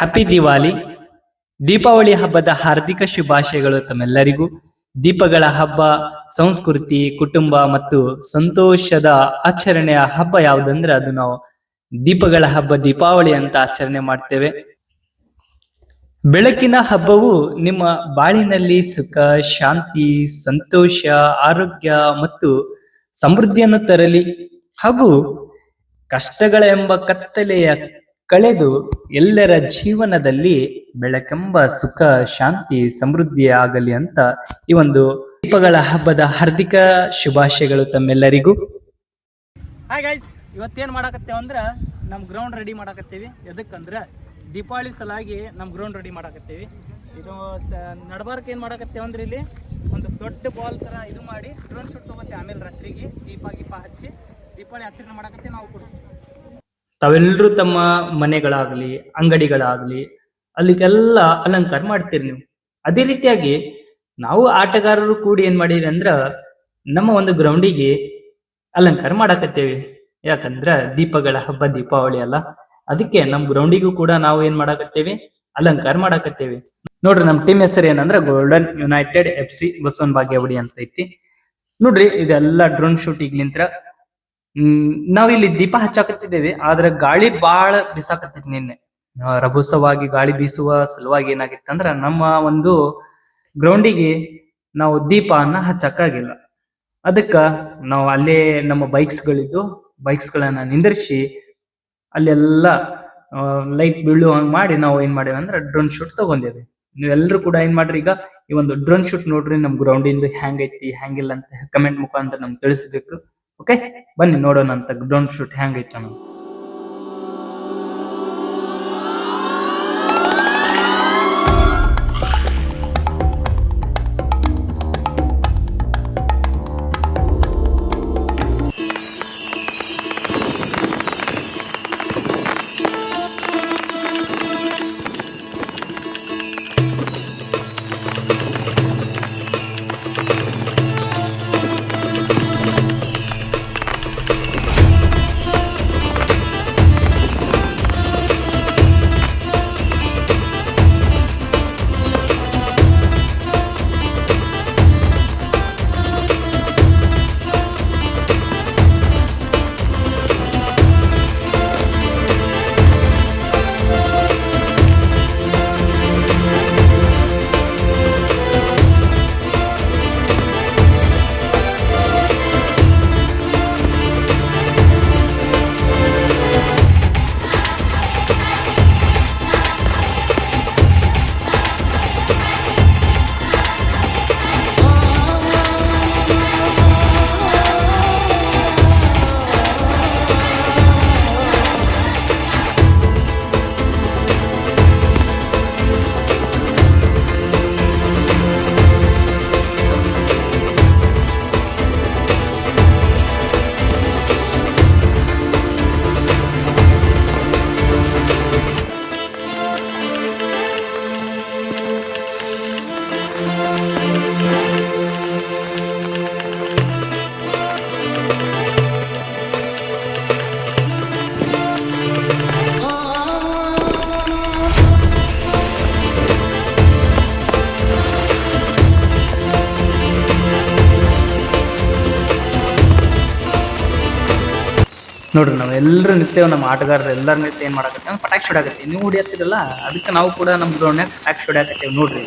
Happy Diwali Deepavali ಹಬ್ಬದ ಹಾರ್ದಿಕ ಶುಭಾಶಯಗಳು ತಮ್ಮೆಲ್ಲರಿಗೂ. ದೀಪಗಳ ಹಬ್ಬ, ಸಂಸ್ಕೃತಿ, ಕುಟುಂಬ ಮತ್ತು ಸಂತೋಷದ ಆಚರಣೆಯ ಹಬ್ಬ ಯಾವುದಂದ್ರೆ ಅದು ನಾವು ದೀಪಗಳ ಹಬ್ಬ, ದೀಪಾವಳಿ ಅಂತ ಆಚರಣೆ ಮಾಡ್ತೇವೆ. ಬೆಳಕಿನ ಹಬ್ಬವು ನಿಮ್ಮ ಬಾಳಿನಲ್ಲಿ ಸುಖ, ಶಾಂತಿ, ಸಂತೋಷ, ಆರೋಗ್ಯ ಮತ್ತು ಸಮೃದ್ಧಿಯನ್ನು ತರಲಿ. ಹಾಗೂ ಕಷ್ಟಗಳ ಎಂಬ ಕತ್ತಲೆಯ ಕಳೆದು ಎಲ್ಲರ ಜೀವನದಲ್ಲಿ ಬೆಳಕೆಂಬ ಸುಖ, ಶಾಂತಿ, ಸಮೃದ್ಧಿ ಆಗಲಿ ಅಂತ ಈ ಒಂದು ದೀಪಗಳ ಹಬ್ಬದ ಹಾರ್ದಿಕ ಶುಭಾಶಯಗಳು ತಮ್ಮೆಲ್ಲರಿಗೂ. ಹಾಯ್ ಗೈಸ್ ಇವತ್ತೇನು ಮಾಡಾಕತ್ತೇವೆ ಅಂದ್ರೆ ನಮ್ಮ ಗ್ರೌಂಡ್ ರೆಡಿ ಮಾಡಾಕತ್ತೀವಿ. ಎದಕ್ಕಂದ್ರೆ ದೀಪಾವಳಿ ಸಲಾಗಿ ನಮ್ಮ ಗ್ರೌಂಡ್ ರೆಡಿ ಮಾಡಾಕತ್ತೀವಿ. ಇದು ನಡ್ಬಾರ್ಕ್ ಏನು ಮಾಡಾಕತ್ತೇವೆ ಅಂದ್ರೆ ಇಲ್ಲಿ ಒಂದು ದೊಡ್ಡ ಬಾಲ್ ಥರ ಇದು ಮಾಡಿ ಡ್ರೋನ್ ಶೂಟ್ ತೊಗೊತ್ತೆ ಆಮೇಲೆ ರಾತ್ರಿಗೆ ದೀಪ ಗೀಪ ಹಚ್ಚಿ ದೀಪಾವಳಿ ಆಚರಣೆ ಮಾಡಾಕತ್ತೇವೆ ನಾವು ಕೂಡ. ತಾವೆಲ್ಲರೂ ತಮ್ಮ ಮನೆಗಳಾಗ್ಲಿ, ಅಂಗಡಿಗಳಾಗ್ಲಿ, ಅಲ್ಲಿಗೆಲ್ಲ ಅಲಂಕಾರ ಮಾಡ್ತೀರಿ ನೀವು. ಅದೇ ರೀತಿಯಾಗಿ ನಾವು ಆಟಗಾರರು ಕೂಡಿ ಏನ್ ಮಾಡಿರಿ ಅಂದ್ರ ನಮ್ಮ ಒಂದು ಗ್ರೌಂಡಿಗೆ ಅಲಂಕಾರ ಮಾಡಾಕತ್ತೇವಿ. ಯಾಕಂದ್ರ ದೀಪಗಳ ಹಬ್ಬ, ದೀಪಾವಳಿ ಅಲ್ಲ. ಅದಕ್ಕೆ ನಮ್ ಗ್ರೌಂಡಿಗೂ ಕೂಡ ನಾವು ಏನ್ ಮಾಡಾಕತ್ತೇವಿ? ಅಲಂಕಾರ ಮಾಡಾಕತ್ತೇವಿ. ನೋಡ್ರಿ ನಮ್ ಟೀಮ್ ಹೆಸರು ಏನಂದ್ರ ಗೋಲ್ಡನ್ ಯುನೈಟೆಡ್ ಎಫ್ ಸಿ ಬಸವನ್ ಭಾಗ್ಯವಡಿ ಅಂತ ಐತಿ. ನೋಡ್ರಿ ಇದೆಲ್ಲ ಡ್ರೋನ್ ಶೂಟ್ ಈಗ್ಲಿಂತ್ರ ಹ್ಮ್, ನಾವಿಲ್ಲಿ ದೀಪ ಹಚ್ಚಾಕತ್ತಿದ್ದೇವೆ, ಆದ್ರೆ ಗಾಳಿ ಬಾಳ ಬಿಸಾಕತ್ತೈತಿ ನಿನ್ನೆ. ರಭಸವಾಗಿ ಗಾಳಿ ಬೀಸುವ ಸಲುವಾಗಿ ಏನಾಗಿತ್ತಂದ್ರ ನಮ್ಮ ಒಂದು ಗ್ರೌಂಡಿಗೆ ನಾವು ದೀಪವನ್ನ ಹಚ್ಚಕ್ಕಾಗಿಲ್ಲ. ಅದಕ್ಕ ನಾವು ಅಲ್ಲೇ ನಮ್ಮ ಬೈಕ್ಸ್ ಗಳಿದ್ದು ಬೈಕ್ಸ್ ಗಳನ್ನ ನಿಂದಿರಿಸಿ ಅಲ್ಲೆಲ್ಲ ಲೈಟ್ ಬೀಳುವಂಗ್ ಮಾಡಿ ನಾವು ಏನ್ ಮಾಡೇವೆ ಅಂದ್ರೆ ಡ್ರೋನ್ ಶೂಟ್ ತಗೊಂಡೇವಿ. ನೀವೆಲ್ಲರೂ ಕೂಡ ಏನ್ ಮಾಡ್ರಿ ಈಗ ಈ ಒಂದು ಡ್ರೋನ್ ಶೂಟ್ ನೋಡ್ರಿ, ನಮ್ ಗ್ರೌಂಡಿಂದ ಹ್ಯಾಂಗ್ ಐತಿ ಹೆಂಗಿಲ್ಲ ಅಂತ ಕಮೆಂಟ್ ಮುಖಾಂತರ ನಮ್ಗೆ ತಿಳಿಸ್ಬೇಕು. ಓಕೆ ಬನ್ನಿ ನೋಡೋಣ ಅಂತ ಡೋಂಟ್ ಶೂಟ್ ಹೆಂಗೈತೆ ನಮಗೆ ನೋಡ್ರಿ, ನಾವು ಎಲ್ಲರೂ ನಿತ್ಯ ನಮ್ಮ ಆಟಗಾರರು ಎಲ್ಲರ ನಿತ್ಯ ಮಾಡಕತ್ತೆ ಮಾಡಕತ್ತೇವೆ? ಪಟಾಕಿ ಹೊಡ್ಯಾಕತ್ತೀವಿ. ನೀವು ಹೊಡಿಯತ್ತಿರಲ್ಲ ಅದಕ್ಕೆ ನಾವು ಕೂಡ ನಮ್ಮ ಗ್ರೌಂಡ್ನಾಗ ಪಟಾಕಿ ಹೊಡ್ಯಾಕತ್ತೇವೆ ನೋಡ್ರಿ.